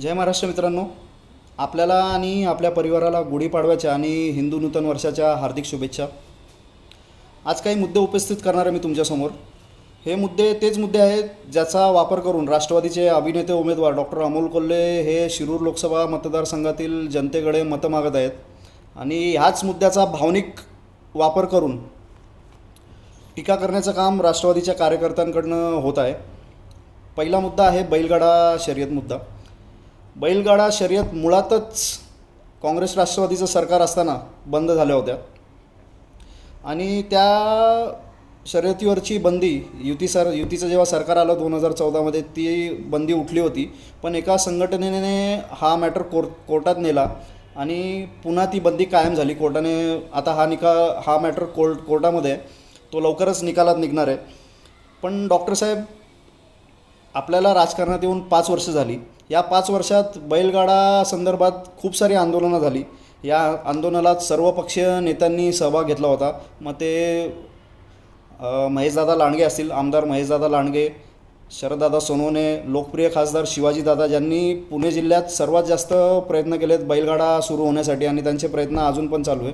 जय महाराष्ट्र मित्रांनो. आपल्याला आणि आपल्या परिवाराला गुढीपाडव्याच्या आणि हिंदू नूतन वर्षाच्या हार्दिक शुभेच्छा. आज काही मुद्दे उपस्थित करणार आहे मी तुमच्यासमोर हे मुद्दे तेच मुद्दे आहेत ज्याचा वापर करून राष्ट्रवादीचे अभिनेते उमेदवार डॉक्टर अमोल कोल्हे हे शिरूर लोकसभा मतदारसंघातील जनतेकडे मतं मागत आहेत. आणि ह्याच मुद्द्याचा भावनिक वापर करून टीका करण्याचं काम राष्ट्रवादीच्या कार्यकर्त्यांकडनं होत आहे. पहिला मुद्दा आहे बैलगाडा शर्यत मुद्दा. बैलगाडा शर्यत मुळातच काँग्रेस राष्ट्रवादीचं सरकार असताना बंद झाल्या होत्या. आणि त्या शर्यतीवरची बंदी युती सर युतीचं जेव्हा सरकार आलं दोन हजार चौदामध्ये ती बंदी उठली होती. पण एका संघटनेने हा मॅटर कोर्ट कोर्टात नेला आणि पुन्हा ती बंदी कायम झाली. कोर्टाने आता हा निका हा मॅटर कोर्ट कोर्टामध्ये आहे. तो लवकरच निकालात निघणार आहे. पण डॉक्टर साहेब आपल्याला राजकारणात येऊन पाच वर्ष झाली. या पाच वर्षात बैलगाडा संदर्भात खूप सारी आंदोलनं झाली. या आंदोलनात सर्व पक्षीय नेत्यांनी सहभाग घेतला होता. मग ते महेशदादा लांडगे असतील आमदार महेशदादा लांडगे शरददादा सोनवणे लोकप्रिय खासदार शिवाजीदादा ज्यांनी पुणे जिल्ह्यात सर्वात जास्त प्रयत्न केलेत बैलगाडा सुरू होण्यासाठी आणि त्यांचे प्रयत्न अजून पण चालू आहे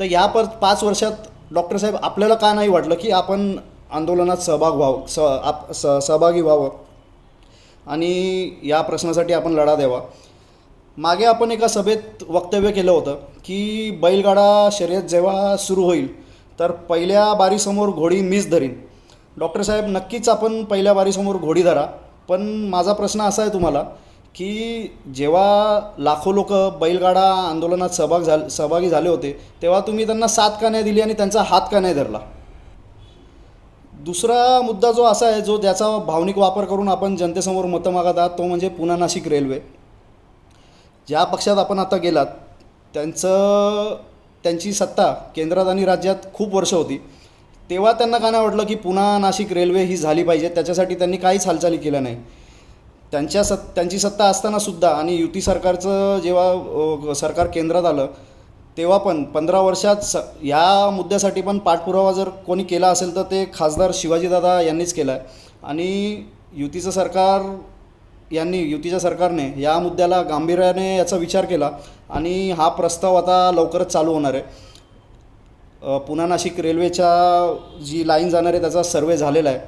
तर या पर पाच वर्षात डॉक्टर साहेब आपल्याला का नाही वाटलं की आपण आंदोलनात सहभाग व्हावं स आप स सहभागी व्हावं? आणि या प्रश्नासाठी आपण लढा द्यावा. मागे आपण एका सभेत वक्तव्य केलं होतं की बैलगाडा शर्यत जेव्हा सुरू होईल तर पहिल्या बारीसमोर घोडी मीच धरीन. डॉक्टर साहेब नक्कीच आपण पहिल्या बारीसमोर घोडी धरा पण माझा प्रश्न असा आहे तुम्हाला की जेव्हा लाखो लोक बैलगाडा आंदोलनात सहभाग झाल सहभागी झाले होते तेव्हा तुम्ही त्यांना साथ का नाही दिली आणि त्यांचा हात का नाही धरला. दुसरा मुद्दा जो असा आहे जो ज्याचा भावनिक वापर करून आपण जनतेसमोर मतं मागत आहात तो म्हणजे पुणा नाशिक रेल्वे. ज्या पक्षात आपण आता गेलात त्यांचं त्यांची सत्ता केंद्रात आणि राज्यात खूप वर्ष होती. तेव्हा त्यांना काय नाही वाटलं की पुणा नाशिक रेल्वे ही झाली पाहिजे त्याच्यासाठी त्यांनी काहीच हालचाली केल्या नाही. त्यांच्या सत् त्यांची सत्ता असतानासुद्धा आणि युती सरकारचं जेव्हा सरकार केंद्रात आलं तेव्हा पण पंधरा वर्षात स या मुद्द्यासाठी पण पाठपुरावा जर कोणी केला असेल तर ते खासदार शिवाजीदादा यांनीच केला आहे आणि युतीचं सरकार यांनी युतीच्या सरकारने या मुद्द्याला गांभीर्याने याचा विचार केला आणि हा प्रस्ताव आता लवकरच चालू होणार आहे. पुणा नाशिक रेल्वेच्या जी लाईन जाणार आहे त्याचा सर्वे झालेला आहे.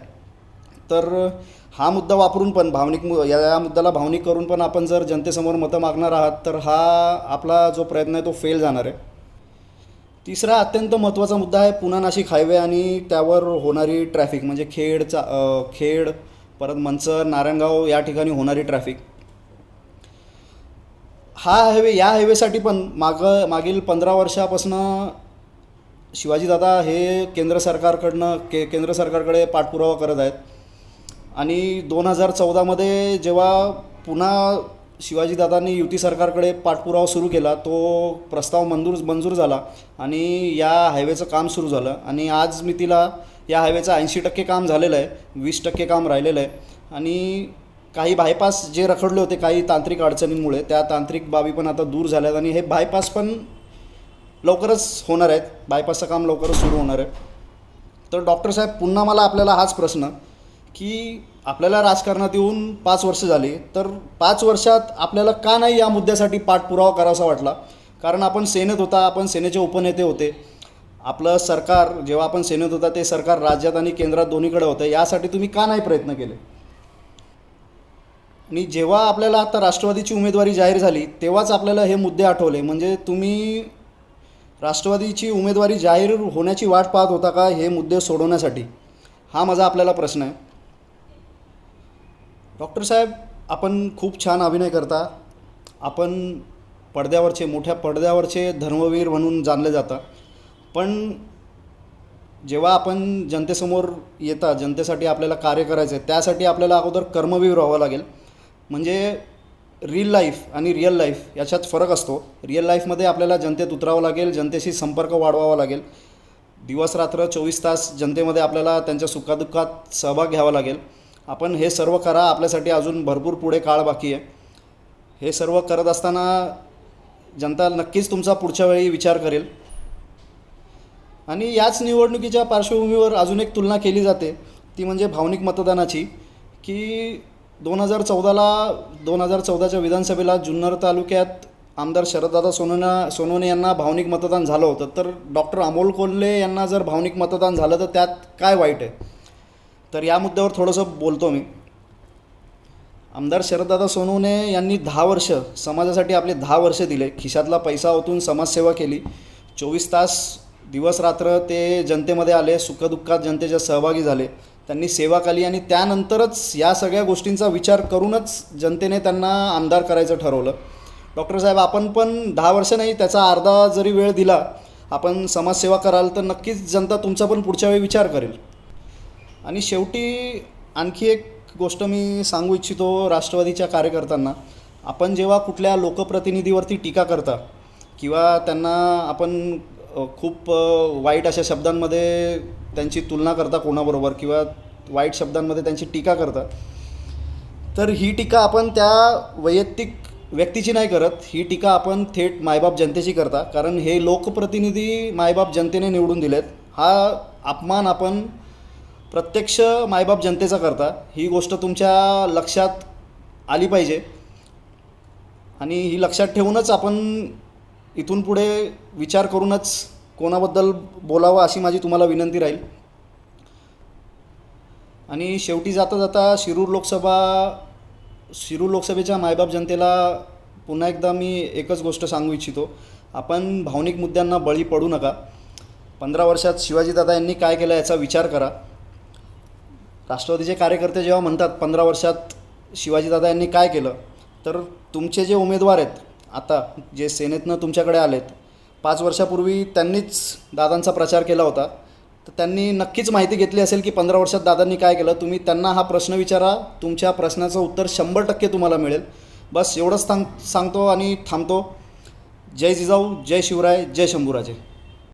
तर हा मुद्दा वापरून पण भावनिक मु या या मुद्द्याला भावनिक करून पण आपण जर जनतेसमोर मतं मागणार आहात तर हा आपला जो प्रयत्न आहे तो फेल जाणार आहे. तिसरा अत्यंत महत्त्वाचा मुद्दा आहे पुणा नाशिक हायवे आणि त्यावर होणारी ट्रॅफिक म्हणजे खेडचा खेड परत मंचर नारायणगाव या ठिकाणी होणारी ट्रॅफिक. हा हायवे या हायवेसाठी पण माग मागील पंधरा वर्षापासून शिवाजीदादा हे केंद्र सरकारकडनं के केंद्र सरकारकडे पाठपुरावा करत आहेत. आणि दोन हजार चौदामध्ये जेव्हा पुन्हा शिवाजीदादांनी युती सरकारकडे पाठपुरावा सुरू केला तो प्रस्ताव मंजूर मंजूर झाला आणि या हायवेचं काम सुरू झालं. आणि आज मी तिला या हायवेचं ऐंशी टक्के काम झालेलं आहे वीस टक्के काम राहिलेलं आहे. आणि काही बायपास जे रखडले होते काही तांत्रिक अडचणींमुळे त्या तांत्रिक बाबी पण आता दूर झाल्यात आणि हे बायपास पण लवकरच होणार आहेत. बायपासचं काम लवकरच सुरू होणार आहे. तर डॉक्टर साहेब पुन्हा मला आपल्याला हाच प्रश्न. की आपल्याला राजकारणात येऊन पाच वर्ष झाली तर पाच वर्षात आपल्याला का नाही या मुद्द्यासाठी पाठपुरावा करावासा वाटला? कारण आपण सेनेत होता आपण सेनेचे उपनेते होते. आपलं सरकार जेव्हा आपण सेनेत होता ते सरकार राज्यात आणि केंद्रात दोन्हीकडे होतं. यासाठी तुम्ही का नाही प्रयत्न केले? आणि जेव्हा आपल्याला आता राष्ट्रवादीची उमेदवारी जाहीर झाली तेव्हाच आपल्याला हे मुद्दे आठवले. म्हणजे तुम्ही राष्ट्रवादीची उमेदवारी जाहीर होण्याची वाट पाहत होता का हे मुद्दे सोडवण्यासाठी? हा माझा आपल्याला प्रश्न आहे. डॉक्टर साहेब आपण खूप छान अभिनय करता. आपण पडद्यावरचे मोठ्या पडद्यावरचे धर्मवीर म्हणून जाणले जातं. पण जेव्हा आपण जनतेसमोर येता जनतेसाठी आपल्याला कार्य करायचं आहे त्यासाठी आपल्याला अगोदर कर्मवीर व्हावं लागेल. म्हणजे रिअल लाईफ आणि रिअल लाईफ याच्यात फरक असतो. रिअल लाईफमध्ये आपल्याला जनतेत उतरावं लागेल जनतेशी संपर्क वाढवावा लागेल. दिवस रात्र चोवीस तास जनतेमध्ये आपल्याला त्यांच्या सुखादुःखात सहभाग घ्यावा लागेल. आपण हे सर्व करा आपल्यासाठी अजून भरपूर पुढे काळ बाकी आहे. हे सर्व करत असताना जनता नक्कीच तुमचा पुढच्या वेळी विचार करेल. आणि याच निवडणुकीच्या पार्श्वभूमीवर अजून एक तुलना केली जाते ती म्हणजे भावनिक मतदानाची की दोन हजार चौदाला दोन हजार चौदाच्या विधानसभेला जुन्नर तालुक्यात आमदार शरददादा सोनोना सोनोने यांना भावनिक मतदान झालं होतं. तर डॉक्टर अमोल कोल्हे यांना जर भावनिक मतदान झालं तर त्यात काय वाईट आहे? तर या मुद्द्यावर थोडंसं बोलतो मी. आमदार शरददादा सोनूने यांनी दहा वर्ष समाजासाठी आपले दहा वर्ष दिले. खिशातला पैसा ओतून समाजसेवा केली. चोवीस तास दिवस रात्र ते जनतेमध्ये आले सुखदुःखात जनतेच्या सहभागी झाले. त्यांनी सेवा केली आणि त्यानंतरच या सगळ्या गोष्टींचा विचार करूनच जनतेने त्यांना आमदार करायचं ठरवलं. डॉक्टर साहेब आपण पण दहा वर्ष नाही त्याचा अर्धा जरी वेळ दिला आपण समाजसेवा कराल तर नक्कीच जनता तुमचा पण पुढच्या वेळी विचार करेल. आणि शेवटी आणखी एक गोष्ट मी सांगू इच्छितो राष्ट्रवादीच्या कार्यकर्त्यांना. आपण जेव्हा कुठल्या लोकप्रतिनिधीवरती टीका करता किंवा त्यांना आपण खूप वाईट अशा शब्दांमध्ये त्यांची तुलना करता कोणाबरोबर किंवा वाईट शब्दांमध्ये त्यांची टीका करता तर ही टीका आपण त्या वैयक्तिक व्यक्तीची नाही करत. ही टीका आपण थेट मायबाप जनतेची करता. कारण हे लोकप्रतिनिधी मायबाप जनतेने निवडून दिलेत. हा अपमान आपण प्रत्यक्ष मायबाप जनतेचा करता ही गोष्ट तुमच्या लक्षात आली पाहिजे. आणि ही लक्षात ठेवूनच आपण इथून पुढे विचार करूनच कोणाबद्दल बोलावं अशी माझी तुम्हाला विनंती राहील. आणि शेवटी जाता जाता शिरूर लोकसभा शिरूर लोकसभेच्या मायबाप जनतेला पुन्हा एकदा मी एकच गोष्ट सांगू इच्छितो. आपण भावनिक मुद्द्यांना बळी पडू नका. पंधरा वर्षात शिवाजीदादा यांनी काय केलं याचा विचार करा. राष्ट्रवादीचे कार्यकर्ते जेव्हा म्हणतात पंधरा वर्षात शिवाजीदादा यांनी काय केलं? तर तुमचे जे उमेदवार आहेत आता जे सेनेतनं तुमच्याकडे आलेत पाच वर्षापूर्वी त्यांनीच दादांचा प्रचार केला होता. तर त्यांनी नक्कीच माहिती घेतली असेल की पंधरा वर्षात दादांनी काय केलं. तुम्ही त्यांना हा प्रश्न विचारा. तुमच्या प्रश्नाचं उत्तर शंभर टक्के तुम्हाला मिळेल. बस एवढंच सांग सांगतो आणि थांबतो. जय जिजाऊ जय शिवराय जय शंभूराजे.